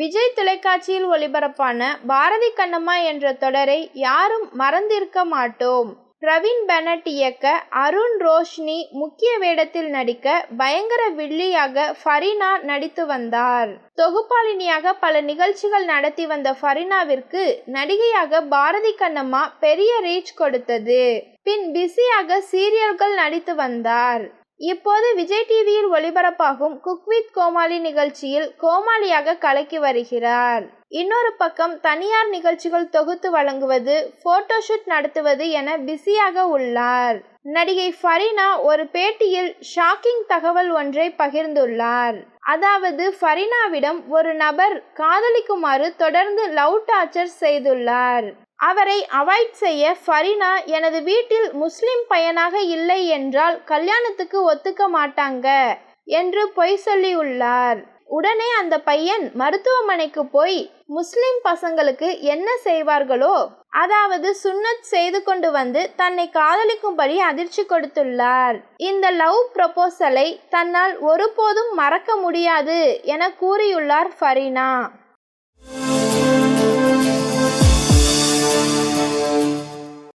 விஜய் தொலைக்காட்சியில் ஒளிபரப்பான பாரதி கண்ணம்மா என்ற தொடரை யாரும் மறந்திருக்க மாட்டோம். பிரவீன் பெனட் இயக்க அருண் ரோஷ்னி முக்கிய வேடத்தில் நடிக்க பயங்கர வில்லியாக ஃபரீனா நடித்து வந்தார். தொகுப்பாளினியாக பல நிகழ்ச்சிகள் நடத்தி வந்த ஃபரீனாவிற்கு நடிகையாக பாரதி கண்ணம்மா பெரிய ரீச் கொடுத்தது. பின் பிஸியாக சீரியல்கள் நடித்து வந்தார். இப்போது விஜய் டிவியில் ஒளிபரப்பாகும் குக் வித் கோமாளி நிகழ்ச்சியில் கோமாளியாக கலக்கி வருகிறார். இன்னொரு பக்கம் தனியார் நிகழ்ச்சிகள் தொகுத்து வழங்குவது போட்டோஷூட் நடத்துவது என பிஸியாக உள்ளார். நடிகை ஃபரீனா ஒரு பேட்டியில் ஷாக்கிங் தகவல் ஒன்றை பகிர்ந்துள்ளார். அதாவது ஃபரீனாவிடம் ஒரு நபர் காதலிக்குமாறு தொடர்ந்து லவ் டார்ச்சர் செய்துள்ளார். அவரை அவாய்ட் செய்ய ஃபரீனா எனது வீட்டில் முஸ்லிம் பையனாக இல்லை என்றால் கல்யாணத்துக்கு ஒத்துக்க மாட்டாங்க என்று பொய் சொல்லியுள்ளார். உடனே அந்த பையன் மருத்துவமனைக்கு போய் முஸ்லிம் பசங்களுக்கு என்ன செய்வார்களோ அதாவது சுன்னத் செய்து கொண்டு வந்து தன்னை காதலிக்கும்படி அதிர்ச்சி கொடுத்துள்ளார். இந்த லவ் ப்ரொபோசலை தன்னால் ஒருபோதும் மறக்க முடியாது என கூறியுள்ளார் ஃபரீனா.